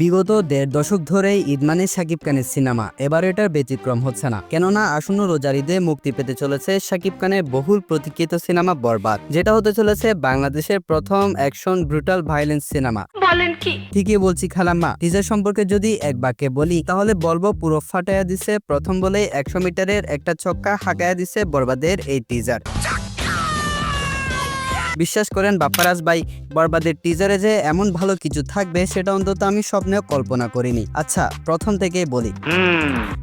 বিগত দেড় দশক ধরেই ঈদ মানে শাকিব খানের সিনেমা এবার এটার ব্যতিক্রম হচ্ছে না। কেননা আসন্ন রোজার ঈদে মুক্তি পেতে চলেছে শাকিব খানের বহুল প্রতীক্ষিত সিনেমা বরবাদ যেটা হতে চলেছে বাংলাদেশের প্রথম অ্যাকশন ব্রুটাল ভাইলেন্স সিনেমা। বলেন কি? ঠিকই বলছি খালাম্মা টিজার সম্পর্কে যদি এক বাক্যে বলি তাহলে বলব পুরো ফাটাইয়া দিছে প্রথম বলেই একশো মিটারের একটা ছক্কা হাঁকায়া দিছে বরবাদের এই টিজার। বিশ্বাস করেন বাপ্পারাজ ভাই বরবাদের টিজারে যে এমন ভালো কিছু থাকবে সেটা অন্তত আমি স্বপ্নেও কল্পনা করিনি। আচ্ছা প্রথম থেকেই বলি।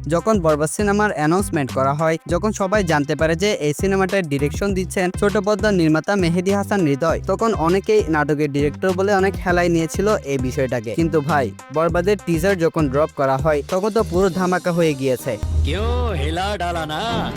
যখন বরবাদ সিনেমার অ্যানাউন্সমেন্ট করা হয় যখন সবাই জানতে পারে যে এই সিনেমাটার ডিরেকশন দিচ্ছেন ছোট পদ্মার নির্মাতা মেহেদি হাসান হৃদয় তখন অনেকেই নাটকের ডিরেক্টর বলে অনেক হেলায় নিয়েছিল এই বিষয়টাকে। কিন্তু ভাই বরবাদের টিজার যখন ড্রপ করা হয় তখন তো পুরো ধামাকা হয়ে গিয়েছে।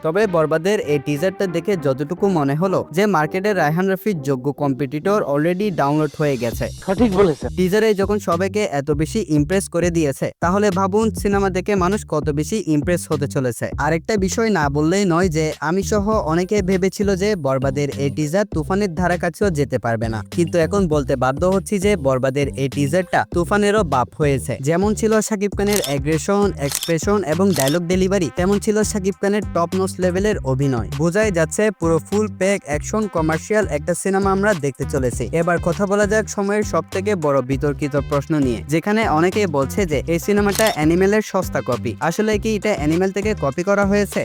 তবে বরবাদের এই টিজারটা দেখে যতটুকু মনে হলো যে মার্কেটে রায়হান রফির যোগ্য কম্পিটিটর অলরেডি ডাউনলোড হয়ে গেছে। সঠিক বলেছেন। টিজারে যখন সবাইকে এত বেশি ইমপ্রেস করে দিয়েছে তাহলে ভাবুন সিনেমা দেখে মানুষ কত বেশি ইমপ্রেস হতে চলেছে। আরেকটা বিষয় না বললেই নয় যে আমি সহ অনেকে ভেবেছিল যে বরবাদের এই টিজার তুফানের ধারা কাছেও যেতে পারবে না। কিন্তু এখন বলতে বাধ্য হচ্ছি যে বরবাদের এই টিজারটা তুফানেরও বাপ হয়েছে। যেমন ছিল শাকিব খানের অ্যাগ্রেশন এক্সপ্রেশন এবং ডায়লগ ডেলিভারি তেমন ছিল শাকিব খানের টপ নোস লেভেলের অভিনয়। বোঝাই যাচ্ছে পুরো ফুল প্যাক অ্যাকশন কমার্শিয়াল একটা সিনেমা আমরা দেখতে চলেছি। এবার কথা বলা যাক সময়ের সব থেকে বড় বিতর্কিত প্রশ্ন নিয়ে যেখানে অনেকেই বলছে যে এই সিনেমাটা অ্যানিমেলের সস্তা কপি। আসলে কি এটা অ্যানিমেল থেকে কপি করা হয়েছে?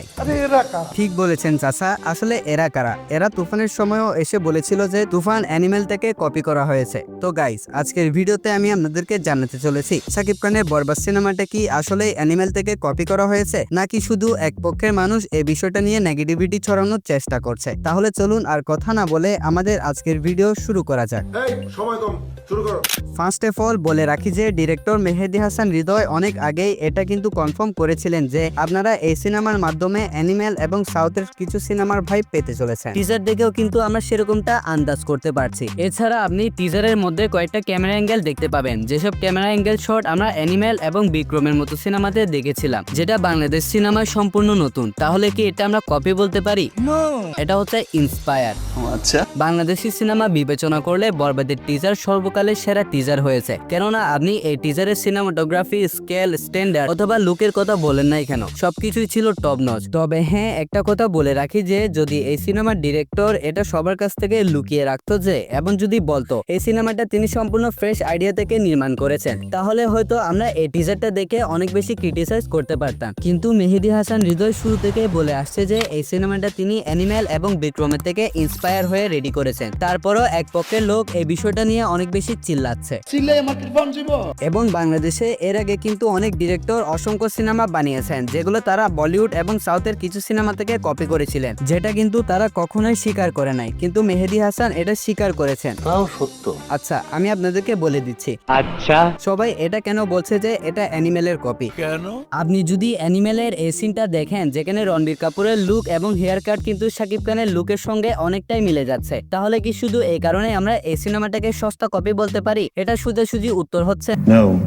ঠিক বলেছেন চাচা আসলে এরা কারা? এরা তুফানের সময়ও এসে বলেছিল যে তুফান অ্যানিমেল থেকে কপি করা হয়েছে। তো গাইস আজকের ভিডিওতে আমি আপনাদেরকে জানাতে চলেছি সাকিব খানের বরবাদ সিনেমাটা কি আসলে অ্যানিমেল থেকে কপি করা হয়েছে নাকি শুধু এক পক্ষের মানুষ এই বিষয়টা নিয়ে নেগেটিভিটি ছড়ানোর চেষ্টা করছে? তাহলে চলুন আর কথা না বলে আমাদের আজকের ভিডিও শুরু করা যাক। সময় কম শুরু করো। ফার্স্ট অফ অল বলে রাখি যে ডিরেক্টর মেহেদি হাসান হৃদয় অনেক আগেই এটা কিন্তু কনফার্ম করেছিলেন যে আপনারা এই সিনেমার মাধ্যমে অ্যানিমেল এবং সাউথের কিছু সিনেমার ভাই পেতে চলেছেন। টিজার দেখেও কিন্তু আমরা সেরকমটা আন্দাজ করতে পারছি। এছাড়া আপনি টিজারের মধ্যে কয়েকটা ক্যামেরা অ্যাঙ্গেল দেখতে পাবেন। যেসব ক্যামেরা অ্যাঙ্গেল শট আমরা অ্যানিমেল এবং বিক্রমের মতো সিনেমাতে দেখেছিলাম যেটা বাংলাদেশ সিনেমায় সম্পূর্ণ নতুন। তাহলে কি এটা আমরা কপি বলতে পারি? এটা হচ্ছে ইন্সপায়ার আচ্ছা। বাংলাদেশি সিনেমা বিবেচনা করলে বরবাদের টিজার সর্বকালের সেরা টিজার হয়েছে। কেননা আপনি এই টিজারের সিনেমাটোগ্রাফি স্কেল স্ট্যান্ডার্ড অথবা লুকের কথা বলেন নাই কেন? সবকিছুই ছিল টপ নচ তবে হ্যাঁ একটা কথা বলে রাখি যে, যদি এই সিনেমার ডিরেক্টর এটা সবার কাছ থেকে লুকিয়ে রাখতো যে, এবং যদি বলতো, এই সিনেমাটা তিনি সম্পূর্ণ ফ্রেশ আইডিয়া থেকে নির্মাণ করেছেন, তাহলে হয়তো আমরা এই টিজারটা দেখে অনেক বেশি ক্রিটিসাইজ করতে পারতাম। কিন্তু মেহেদি হাসান হৃদয় শুরু থেকে বলে আসছে যে, এই সিনেমাটা তিনি অ্যানিম্যাল এবং বিক্রমের থেকে ইন্সপায়ার হয়ে রেডি করেছেন। তারপরও এক পক্ষের লোক এই বিষয়টা নিয়ে অনেক বেশি চিল্লাচ্ছে। এবং বাংলাদেশে এর আগে কিন্তু অনেক ডিরেক্টর অসংখ্য সিনেমা বানিয়েছেন যেগুলো তারা বলিউড এবং সাউথের কিছু সিনেমা থেকে কপি করেছিলেন যেটা কিন্তু তারা কখনোই স্বীকার করে নাই। কিন্তু মেহেদি হাসান এটা স্বীকার করেছেন। তাও সত্য। আচ্ছা আমি আপনাদেরকে বলে দিচ্ছি। আচ্ছা। সবাই এটা কেন বলছে যে এটা অ্যানিমেলের কপি? কেন? আপনি যদি অ্যানিমেলের এই সিনটা দেখেন যেখানে রণবীর কাপুরের লুক এবং হেয়ার কাট কিন্তু শাকিব খানের লুকের সঙ্গে অনেকটাই মিলে যাচ্ছে তাহলে কি শুধু এই কারণে আমরা এই সিনেমাটাকে সস্তা কপি বলতে পারি? এটা সোজাসুজি উত্তর হচ্ছে।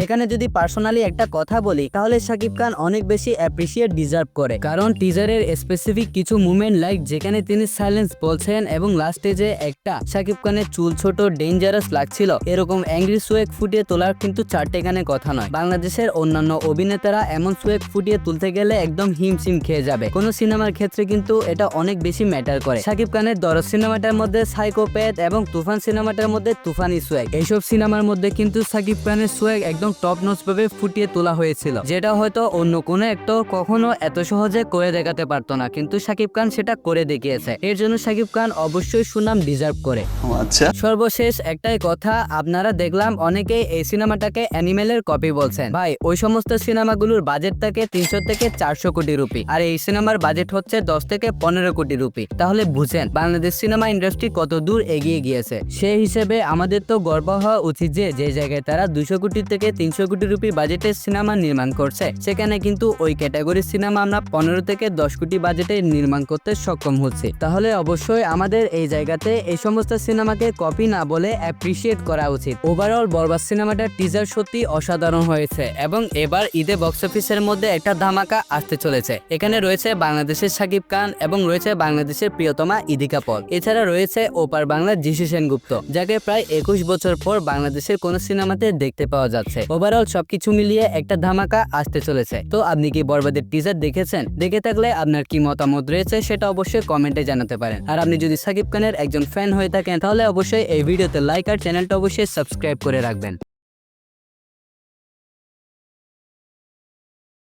এখানে যদি পার্সোনালি একটা কথা বলি তাহলে শাকিব খান অনেক বেশি অ্যাপ্রিসিয়েট ডিজার্ভ করে। কারণ টিজারের স্পেসিফিক কিছু মুভমেন্ট লাইক যেখানে তিনি সাইলেন্স বলছেন এবং লাস্টে যে একটা শাকিব খানের চুল ছোট ডেঞ্জারাস লাগছিল এরকম অ্যাংরি সোয়েক ফুটিয়ে তোলার কিন্তু চারটে গানে কথা নয়। বাংলাদেশের অন্যান্য অভিনেতারা এমন সোয়েক ফুটিয়ে তুলতে গেলে একদম হিমশিম খেয়ে যাবে। কোন সিনেমার ক্ষেত্রে কিন্তু এটা অনেক বেশি ম্যাটার করে। শাকিব খানের দরজ সিনেমাটার মধ্যে সাইকোপ্যাথ এবং তুফান সিনেমাটার মধ্যে তুফানি সোয়েক এইসব সিনেমার মধ্যে কিন্তু শাকিব খানের সোয়েক একদম টপ নোচ ভাবে ফুটিয়ে তোলা হয়েছিল যেটা হয়তো অন্য কোনো অ্যাক্টর কখনো এত সহজে করে দেখাতে পারতো না কিন্তু শাকিব খান সেটা করে দেখিয়েছে। এর জন্য শাকিব খান অবশ্যই সুনাম ডিজার্ভ করে। আচ্ছা। সর্বশেষ একটাই কথা আপনারা দেখলাম অনেকেই এই সিনেমাটাকে অ্যানিমেলের কপি বলছেন। ভাই ওই সমস্ত সিনেমাগুলোর বাজেট থাকে তিনশো থেকে চারশো কোটি রুপি আর এই সিনেমার বাজেট হচ্ছে দশ থেকে পনেরো কোটি রুপি। তাহলে বুঝেন বাংলাদেশ সিনেমা ইন্ডাস্ট্রি কত দূর এগিয়ে গিয়েছে। সেই হিসেবে আমাদের তো গর্ব হওয়া উচিত যে যে জায়গায় তারা দুশো কোটি থেকে তিনশো কোটি রুপি বাজেটের সিনেমা নির্মাণ করছে। সেখানে কিন্তু ওই ক্যাটাগরির সিনেমা আমরা পনেরো থেকে দশ কোটি বাজেটে নির্মাণ করতে সক্ষম হচ্ছি। তাহলে অবশ্যই আমাদের এই জায়গাতে এই সমস্ত সিনেমাকে কপি না বলে অ্যাপ্রিসিয়েট করা উচিত। ওভারঅল বরবাদ সিনেমাটার টিজার সত্যি অসাধারণ হয়েছে এবং এবার ঈদে বক্স অফিসের মধ্যে একটা ধামাকা আসতে চলেছে। এখানে রয়েছে বাংলাদেশের সাকিব খান এবং রয়েছে বাংলাদেশের প্রিয়তমা ইদিকা পল। এছাড়া রয়েছে ওপার বাংলার জিসি সেনগুপ্ত যাকে প্রায় একুশ বছর পর বাংলাদেশের কোন সিনেমাতে দেখতে পাওয়া যাচ্ছে। ওভারঅল সবকিছু মিলিয়ে একটা ধামাকা আসতে চলেছে। তো আপনি কি বরবাদের টিজার দেখেছেন? দেখে থাকলে আপনার কি মতামত রয়েছে সেটা অবশ্যই কমেন্টে জানাতে পারেন। আর আপনি যদি সাকিব খানের একজন ফ্যান হয়ে থাকেন, তাহলে অবশ্যই এই ভিডিওতে লাইক আর চ্যানেলটা অবশ্যই সাবস্ক্রাইব করে রাখবেন।